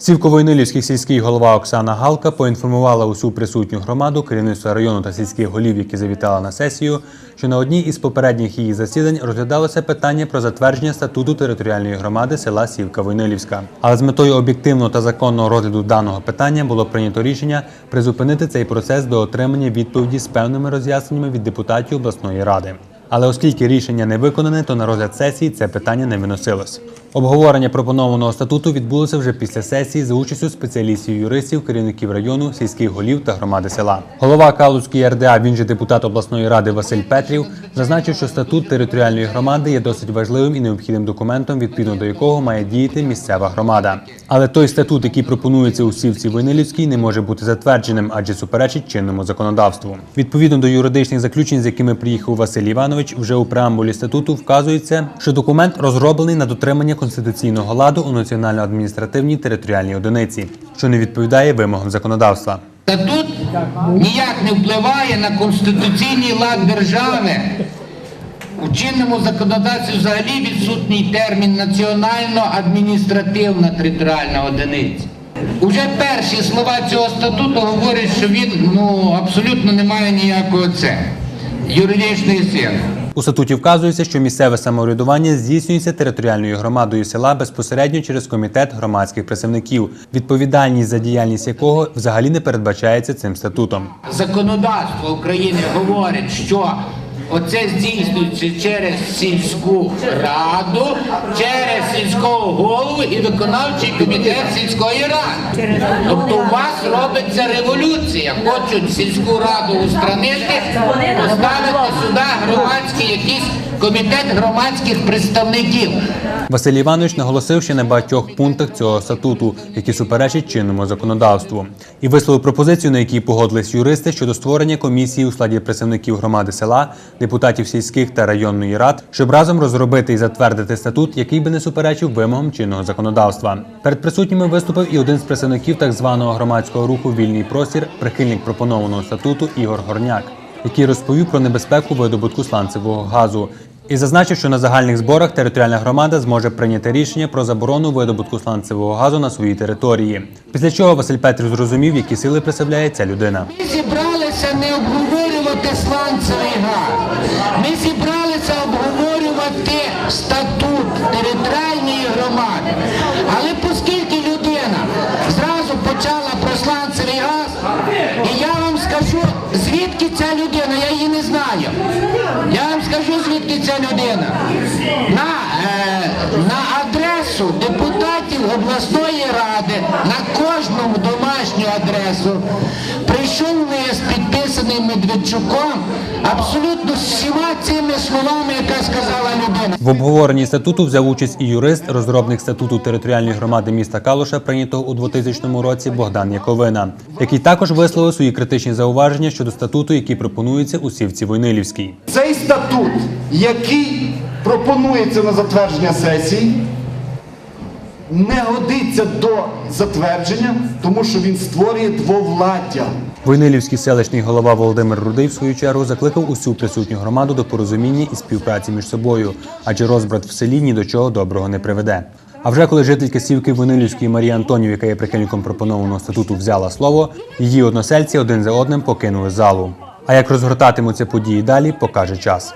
Сівковойнилівський сільський голова Оксана Галка поінформувала усю присутню громаду, керівництво району та сільських голів, які завітали на сесію, що на одній із попередніх її засідань розглядалося питання про затвердження статуту територіальної громади села Сівка Войнилівська. Але з метою об'єктивного та законного розгляду даного питання було прийнято рішення призупинити цей процес до отримання відповіді з певними роз'ясненнями від депутатів обласної ради. Але оскільки рішення не виконане, то на розгляд сесії це питання не виносилось. Обговорення пропонованого статуту відбулося вже після сесії за участю спеціалістів юристів, керівників району, сільських голів та громади села. Голова Калузької РДА, він же депутат обласної ради Василь Петрів, зазначив, що статут територіальної громади є досить важливим і необхідним документом, відповідно до якого має діяти місцева громада. Але той статут, який пропонується у сівці Войнилівській, не може бути затвердженим, адже суперечить чинному законодавству. Відповідно до юридичних заключень, з якими приїхав Василь Іванович, вже у преамбулі статуту вказується, що документ розроблений на дотримання конституційного ладу у національно-адміністративній територіальній одиниці, що не відповідає вимогам законодавства. Статут ніяк не впливає на конституційний лад держави. У чинному законодавстві взагалі відсутній термін національно-адміністративна територіальна одиниця. Уже перші слова цього статуту говорять, що він ну, абсолютно не має ніякого це юридичної сили. У статуті вказується, що місцеве самоврядування здійснюється територіальною громадою села безпосередньо через комітет громадських представників, відповідальність за діяльність якого взагалі не передбачається цим статутом. Законодавство України говорить, що оце здійснюється через сільську раду, через сільського голову і виконавчий комітет сільської ради. Тобто у вас робиться революція. Хочуть сільську раду устранити, поставити сюди громадські якийсь комітет громадських представників. Василь Іванович наголосив ще на багатьох пунктах цього статуту, які суперечать чинному законодавству, і висловив пропозицію, на якій погодились юристи щодо створення комісії у складі представників громади села, депутатів сільських та районної рад, щоб разом розробити і затвердити статут, який би не суперечив вимогам чинного законодавства. Перед присутніми виступив і один з представників так званого громадського руху Вільний простір, прихильник пропонованого статуту Ігор Горняк, який розповів про небезпеку видобутку сланцевого газу. І зазначив, що на загальних зборах територіальна громада зможе прийняти рішення про заборону видобутку сланцевого газу на своїй території. Після чого Василь Петрів зрозумів, які сили представляє ця людина. Ми зібралися не обговорювати сланцевий газ. Ми зібралися обговорювати статут територіальної громади. Але оскільки людина зразу почала про сланцевий газ, і я скажу, звідки ця людина, я її не знаю. Я вам скажу, звідки ця людина. На, е, на адресу депутатів обласної ради, на кожному домашню адресу прийшов лист, підписаний Медведчуком, абсолютно з всіма цими словами, яка сказала. В обговоренні статуту взяв участь і юрист, розробник статуту територіальної громади міста Калуша, прийнятого у 2000 році Богдан Яковина, який також висловив свої критичні зауваження щодо статуту, який пропонується у сівці Войнилівській. Цей статут, який пропонується на затвердження сесії, не годиться до затвердження, тому що він створює двовладдя. Войнилівський селищний голова Володимир Рудий, в свою чергу, закликав усю присутню громаду до порозуміння і співпраці між собою, адже розбрат в селі ні до чого доброго не приведе. А вже коли жителька сівки Войнилівської Марія Антонів, яка є прихильником пропонованого статуту, взяла слово, її односельці один за одним покинули залу. А як розгортатимуться події далі, покаже час.